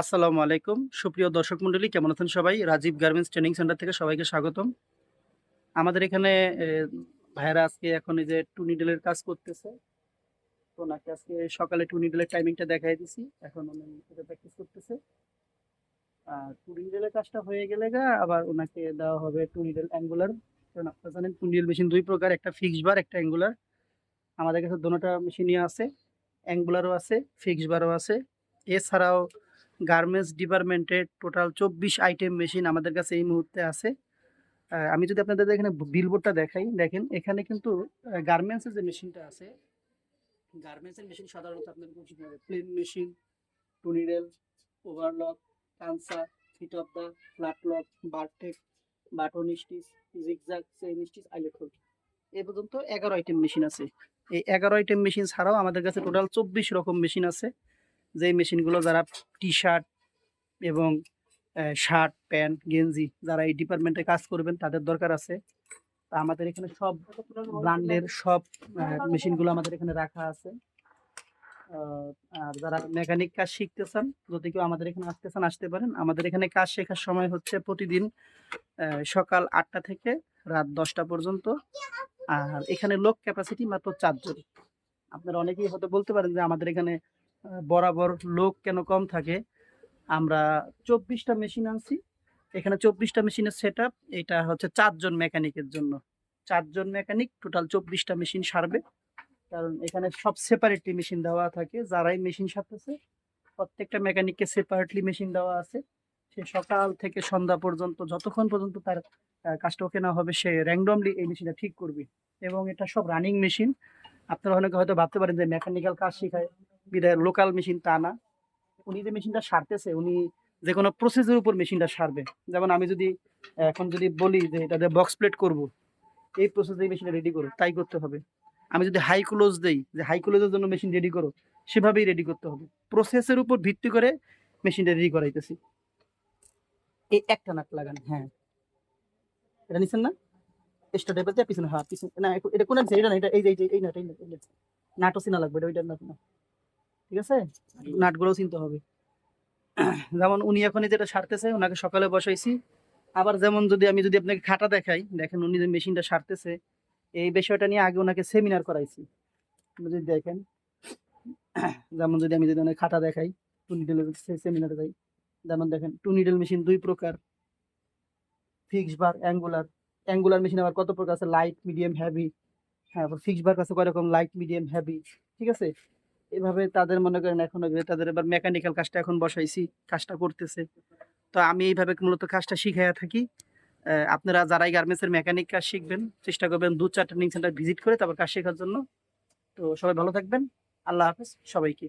আসসালামু আলাইকুম। সুপ্রিয় দর্শক মণ্ডলী, কেমন আছেন সবাই? রাজীব গার্মেন্টস ট্রেনিং সেন্টার থেকে সবাইকে স্বাগতম। আমাদের এখানে ভাইয়েরা আজকে এখন এই যে টু নিডেলের কাজ করতেছে। তো ওনাকে আজকে সকালে টু নিডেলের টাইমিংটা দেখাই দিছি। এখন উনি এটা প্র্যাকটিস করতেছে। আর টু নিডেলের কাজটা হয়ে গেলে গা, আবার ওনাকে দেওয়া হবে টু নিডেল অ্যাঙ্গুলার। কারণ আপনারা জানেন, টু নিডেল মেশিন দুই প্রকার, একটা ফিক্স বার একটা অ্যাঙ্গুলার। আমাদের কাছে দোনোটা মেশিনই আছে। অ্যাঙ্গুলারও আছে ফিক্স বারও আছে। এছাড়াও গার্মেন্টস ডিপার্টমেন্টের টোটাল চব্বিশ আইটেম মেশিন আমাদের কাছে এই মুহূর্তে আছে। আমি যদি আপনাদের এখানে বিলবোর্ডটা দেখাই, দেখেন, এখানে কিন্তু গার্মেন্টসের যে মেশিনটা আছে, গার্মেন্টসের মেশিন সাধারণত আপনার plain machine two needle overlock কানসা fit of the flat lock bartack button stitch zigzag chain এ পর্যন্ত এগারো আইটেম মেশিন আছে। এই এগারো আইটেম মেশিন ছাড়াও আমাদের কাছে টোটাল চব্বিশ রকম মেশিন আছে। যেই মেশিনগুলো যারা টি শার্ট এবং শার্ট প্যান্ট গেঞ্জি যারা এই ডিপার্টমেন্টে কাজ করবেন তাদের দরকার আছে। তা আমাদের এখানে সব ব্র্যান্ডের সব মেশিনগুলো আমাদের এখানে রাখা আছে। আর যারা মেকানিক কাজ শিখতে চান যদি কেউ আমাদের এখানে আসতে চান, আসতে পারেন। আমাদের এখানে কাজ শেখার সময় হচ্ছে প্রতিদিন সকাল আটটা থেকে রাত দশটা পর্যন্ত। আর এখানে লোক ক্যাপাসিটি মাত্র চারজন। আপনারা অনেকেই হয়তো বলতে পারেন যে আমাদের এখানে বরাবর লোক কেন কম থাকে? আমরা চব্বিশটা মেশিন আনছি। এখানে চব্বিশটা মেশিনের সেট এটা হচ্ছে চারজন মেকানিকের জন্য। চারজন মেকানিক টোটাল চব্বিশটা মেশিন সারবে। কারণ এখানে সব সেপারেটলি মেশিন দেওয়া থাকে, যারাই মেশিন সারতেছে, প্রত্যেকটা মেকানিককে সেপারেটলি মেশিন দেওয়া আছে। সে সকাল থেকে সন্ধ্যা পর্যন্ত, যতক্ষণ পর্যন্ত তার কাজটা ওকে না হবে, সে র্যান্ডমলি এই মেশিনটা ঠিক করবে। এবং এটা সব রানিং মেশিন আপনারা অনেকে হয়তো ভাবতে পারেন যে মেকানিক্যাল কাজ শেখায়। বিদায় লোকাল মেশিন তা না। উনি যে মেশিনটা সারতেছে, উনি যে কোনো প্রসেসের উপর মেশিনটা সারবে। যেমন আমি যদি, এখন যদি বলি যে এটা বক্স প্লেট করব, এই প্রসেসে মেশিনটা রেডি করো, তাই করতে হবে। আমি যদি হাই ক্লোজ দেই, যে হাই ক্লোজের জন্য মেশিন রেডি করো, সেভাবেই রেডি করতে হবে। প্রসেসের উপর ভিত্তি করে মেশিনটা রেডি করাইতেছি। এই একটা নাট লাগান হ্যাঁ। এটা নিছেন না? এক্সট্রা টাইপের দিয়ে পিছনে হ্যাঁ পিছনে, না, এটা- কোন, এটা না এটা, এই যে এই যে নাট এই নাট নাট নাটও চিনা লাগবে, এটা, ওইটার নাট না। ঠিক আছে? নাটগুলোও চিনতে হবে। যেমন উনি এখন যেটা সারতেছে ওনাকে সকালে বসাইছি। আবার যেমন যদি আমি যদি আপনাকে খাটা দেখাই, দেখেন উনি যে মেশিনটা সারতেছে, এই বিষয়টা নিয়ে আগে ওনাকে সেমিনার করাইছি। যদি দেখেন, যেমন যদি আমি যদি ওনাকে খাটা দেখাই, টু নিডেল সেমিনারে যাই, যেমন দেখেন, টু নিডেল মেশিন দুই প্রকার। Fix bar angular angular machine আবার কত প্রকার আছে? লাইট মিডিয়াম হেভি হ্যাঁ ফিক্স বার কাছে কয় রকম লাইট মিডিয়াম হেভি ঠিক আছে? এভাবে তাদের মনে করেন এখন তাদের এবার মেকানিক্যাল কাজটা এখন বসাইছি, কাজটা করতেছে। তো আমি এইভাবে মূলত কাজটা শিখাইয়া থাকি। আপনারা যারাই গার্মেন্টসের মেকানিক কাজ শিখবেন, চেষ্টা করবেন দু চার ট্রেনিং সেন্টার ভিজিট করে তারপর কাজ শেখার জন্য। তো সবাই ভালো থাকবেন। আল্লাহ হাফেজ সবাইকে।